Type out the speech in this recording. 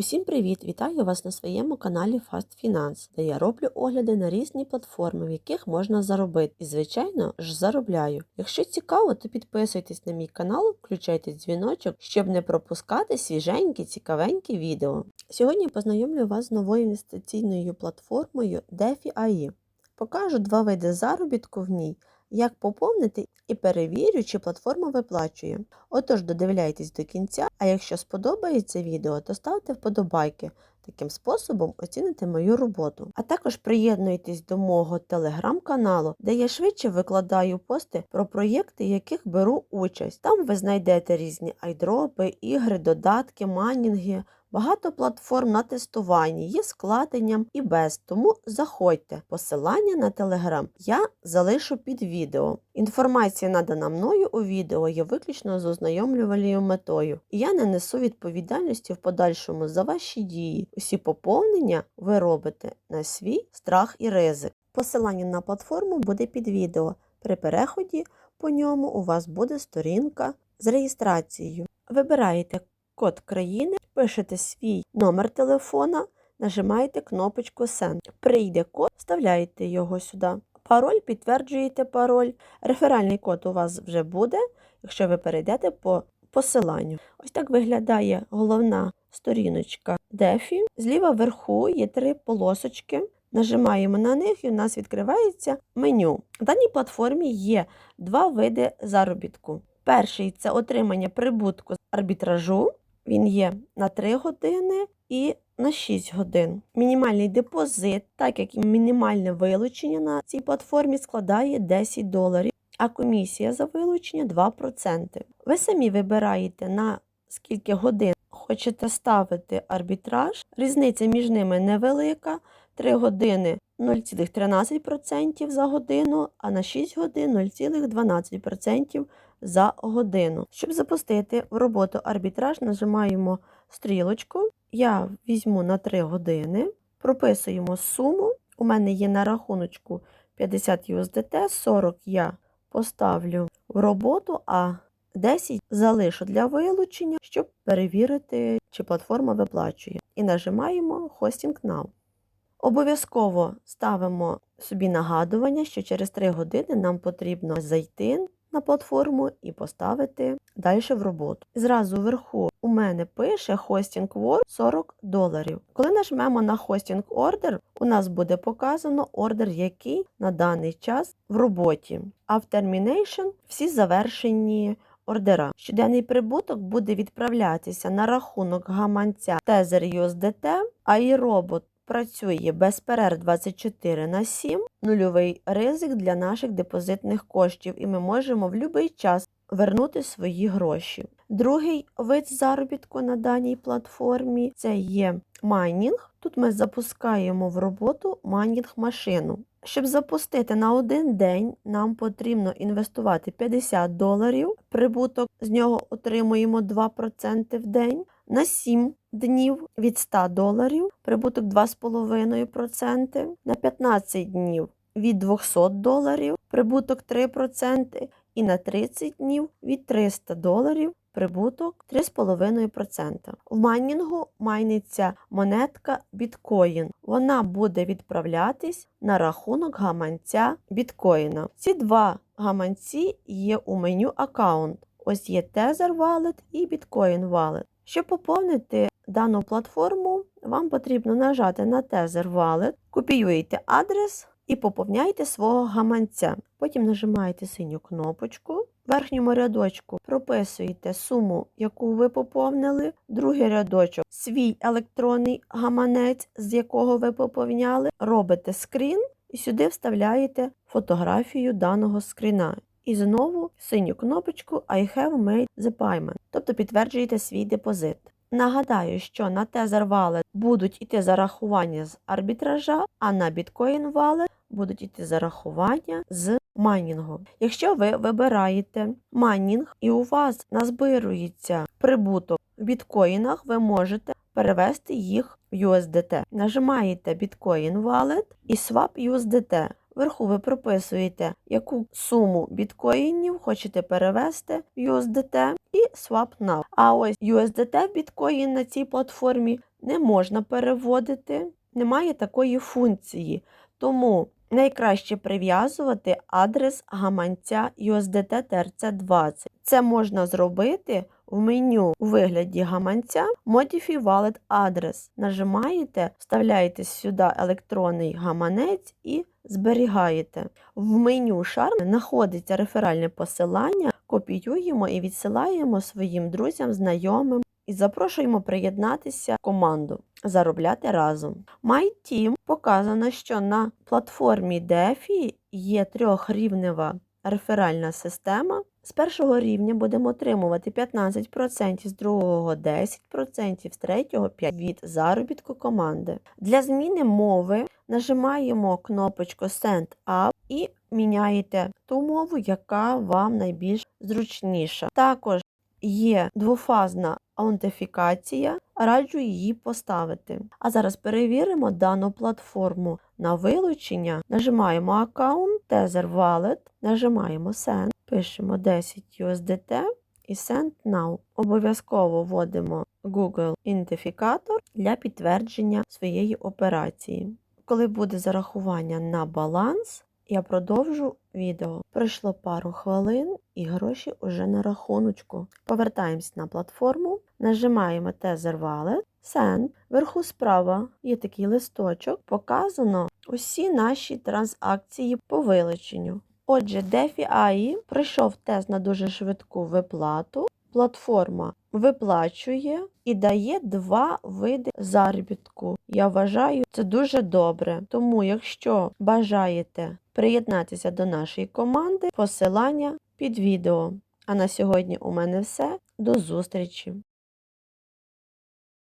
Усім привіт! Вітаю вас на своєму каналі Fast Finance, де я роблю огляди на різні платформи, в яких можна заробити. І, звичайно ж, заробляю. Якщо цікаво, то підписуйтесь на мій канал, включайте дзвіночок, щоб не пропускати свіженькі, цікавенькі відео. Сьогодні познайомлю вас з новою інвестиційною платформою DeFi.ai. Покажу два види заробітку в ній, як поповнити і перевірю, чи платформа виплачує. Отож, додивляйтесь до кінця, а якщо сподобається відео, то ставте вподобайки. Таким способом оціните мою роботу. А також приєднуйтесь до мого телеграм-каналу, де я швидше викладаю пости про проєкти, яких беру участь. Там ви знайдете різні айдропи, ігри, додатки, манінги. Багато платформ на тестуванні, є складенням і без, тому заходьте. Посилання на телеграм я залишу під відео. Інформація, надана мною у відео, є виключно з ознайомлювальною метою, і я не несу відповідальності в подальшому за ваші дії. Усі поповнення ви робите на свій страх і ризик. Посилання на платформу буде під відео. При переході по ньому у вас буде сторінка з реєстрацією. Вибираєте код країни, пишете свій номер телефона, нажимаєте кнопочку Send. Прийде код, вставляєте його сюди. Пароль, підтверджуєте пароль. Реферальний код у вас вже буде, якщо ви перейдете по посиланню. Ось так виглядає головна сторіночка DeFi. Зліва вверху є три полосочки. Нажимаємо на них і у нас відкривається меню. В даній платформі є два види заробітку. Перший це отримання прибутку з арбітражу. Він є на 3 години і на 6 годин. Мінімальний депозит, так як і мінімальне вилучення на цій платформі складає 10 доларів, а комісія за вилучення 2%. Ви самі вибираєте на скільки годин хочете ставити арбітраж. Різниця між ними невелика. 3 години 0,13% за годину, а на 6 годин 0,12% за годину. Щоб запустити в роботу арбітраж, нажимаємо стрілочку. Я візьму на 3 години, прописуємо суму. У мене є на рахуночку 50 USDT, 40 я поставлю в роботу, а 10 залишу для вилучення, щоб перевірити, чи платформа виплачує. І нажимаємо Hosting Now. Обов'язково ставимо собі нагадування, що через 3 години нам потрібно зайти на платформу і поставити далі в роботу. Зразу вверху у мене пише Hosting Word 40 доларів. Коли нажмемо на Hosting Order, у нас буде показано ордер, який на даний час в роботі. А в Termination всі завершені ордера. Щоденний прибуток буде відправлятися на рахунок гаманця Tether USDT, а і робот працює без перерв 24 на 7, нульовий ризик для наших депозитних коштів, і ми можемо в будь-який час вернути свої гроші. Другий вид заробітку на даній платформі це є майнінг. Тут ми запускаємо в роботу майнінг-машину. Щоб запустити на один день, нам потрібно інвестувати 50 доларів. Прибуток з нього отримуємо 2% в день. На 7 днів від 100 доларів, прибуток 2,5%, на 15 днів від 200 доларів, прибуток 3%, і на 30 днів від 300 доларів. Прибуток 3,5%. В майнінгу майниться монетка біткоін. Вона буде відправлятись на рахунок гаманця біткоїна. Ці два гаманці є у меню аккаунт. Ось є Tether Wallet і Bitcoin Wallet. Щоб поповнити дану платформу, вам потрібно нажати на Tether Wallet, копіюєте адрес і поповняєте свого гаманця. Потім нажимаєте синю кнопочку. В верхньому рядочку прописуєте суму, яку ви поповнили. Другий рядочок свій електронний гаманець, з якого ви поповняли. Робите скрін і сюди вставляєте фотографію даного скріна. І знову синю кнопочку I have made the payment, тобто підтверджуєте свій депозит. Нагадаю, що на Tether Wallet будуть йти зарахування з арбітража, а на Bitcoin Wallet будуть йти зарахування з майнінгу. Якщо ви вибираєте майнінг і у вас назбирується прибуток в біткоїнах, ви можете перевести їх в USDT. Нажимаєте Bitcoin Wallet і Swap USDT. Вверху ви прописуєте, яку суму біткоїнів хочете перевести в USDT і Swap Now. А ось USDT біткоін на цій платформі не можна переводити, немає такої функції. Тому найкраще прив'язувати адрес гаманця USDT TRC20. Це можна зробити в меню у вигляді гаманця Modify Wallet Address. Нажимаєте, вставляєте сюди електронний гаманець і зберігаєте. В меню Charm знаходиться реферальне посилання, копіюємо і відсилаємо своїм друзям, знайомим і запрошуємо приєднатися в команду, заробляти разом. MyTeam показано, що на платформі DeFi є трьохрівнева реферальна система. З першого рівня будемо отримувати 15%, з другого 10%, з третього 5% від заробітку команди. Для зміни мови нажимаємо кнопочку Send Up і міняєте ту мову, яка вам найбільш зручніша. Також є двофазна аутентифікація, раджу її поставити. А зараз перевіримо дану платформу на вилучення. Нажимаємо аккаунт, Tether Wallet, нажимаємо Send, пишемо 10 USDT і Send Now. Обов'язково вводимо Google ідентифікатор для підтвердження своєї операції. Коли буде зарахування на баланс, я продовжу відео. Пройшло пару хвилин і гроші вже на рахуночку. Повертаємось на платформу, нажимаємо Tether Wallet, Send. Вверху справа є такий листочок, показано усі наші транзакції по вилученню. Отже, DeFi пройшов тест на дуже швидку виплату. Платформа виплачує і дає два види заробітку. Я вважаю, це дуже добре. Тому, якщо бажаєте приєднатися до нашої команди, посилання під відео. А на сьогодні у мене все. До зустрічі!